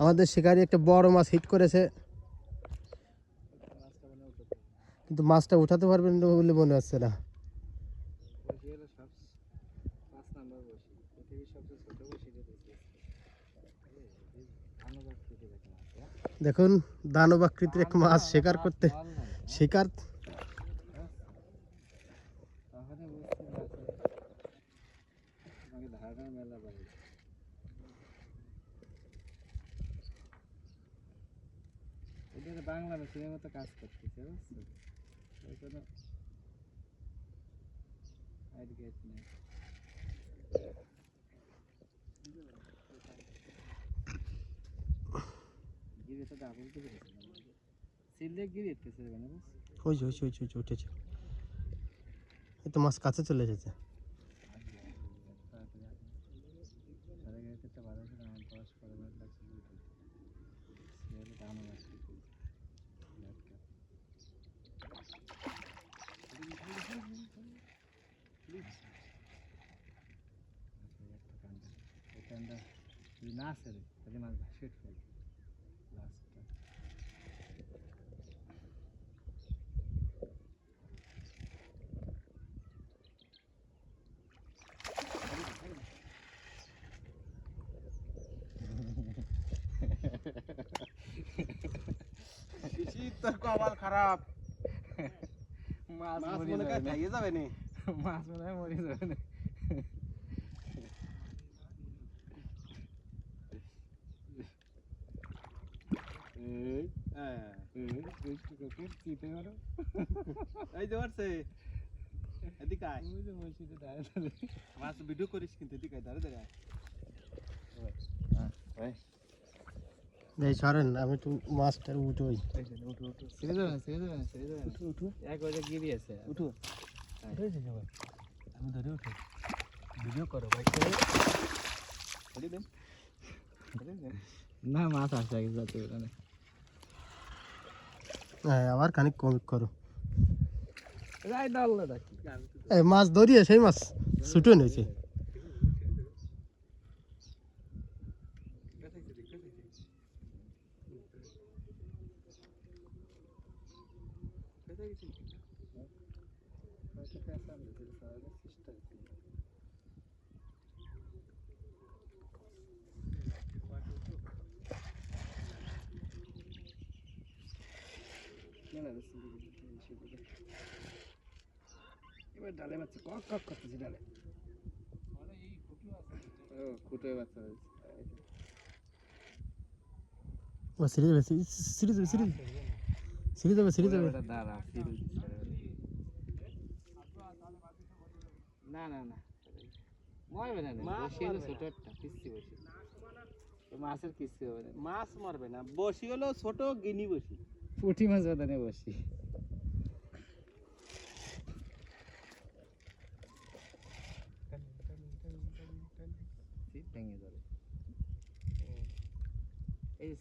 আমাদের শিকারি একটা বড় মাছ হিট করেছে। কিন্তু মাছটা উঠাতে পারবেন না বলে মনে হচ্ছে না। দেখুন দানব আকৃতির এক মাছ শিকার করতে শিকার এটা বাংলা মেশিনের মতো কাজ করতেছে বুঝছ? ওই কোনো গেট নেই। গিরে তো ডাবল করে সিলে গিরে এসেছে মানে ওই ওই ওই ওই উঠেছে। এই তো মাছ কাছে চলে এসেছে। না আছে রে তাহলে মাছ ভাসে ফেল লাস্টটা শীত তোর কপাল খারাপ মাছ মাছ মরে মনে যাবে করে না। খাইয়ে যাবে নি মাছ মনে হয় মরে যাবে না হ্যাঁ এই, এই যে মারছে এদিকে আয় ওই যে বড়শিতে দাঁড়িয়ে থাকে। মাছ ভিডিও করিস কিন্তু এদিকে আয়, দাঁড়া দাঁড়া এই সরেন আমি একটু মাছটা উঠোই এইখানে, উঠো, উঠো। ছেড়ে যাবে না, ছেড়ে যাবে না, ছেড়ে যাবে না। এক ওইটা গিরি আছে। উঠো হ্যাঁ। আমি ধরে উঠো ভিডিও করো ভাই ধরে দেন ধরে দেন না মাছ আসে আগে যাতে ওখানে হ্যাঁ আবার খানিক কমিক করো। মাছ ধরিয়ে সেই মাছ ছুটে নিয়েছে। এবার ডালে মারছে কক কক করতেছে ডালে। খুঁটে বাচ্চা ও দাঁড়া না না না। মরবে না মাছ বসি হলো ছোট একটা কিস্তি বসি মাছের কিস্তি হবে না। মাছ মারবে না। বসি হলো ছোট গিনি বসি পুঁটি মাছ বাদানে বসি ভেঙে যাবে এই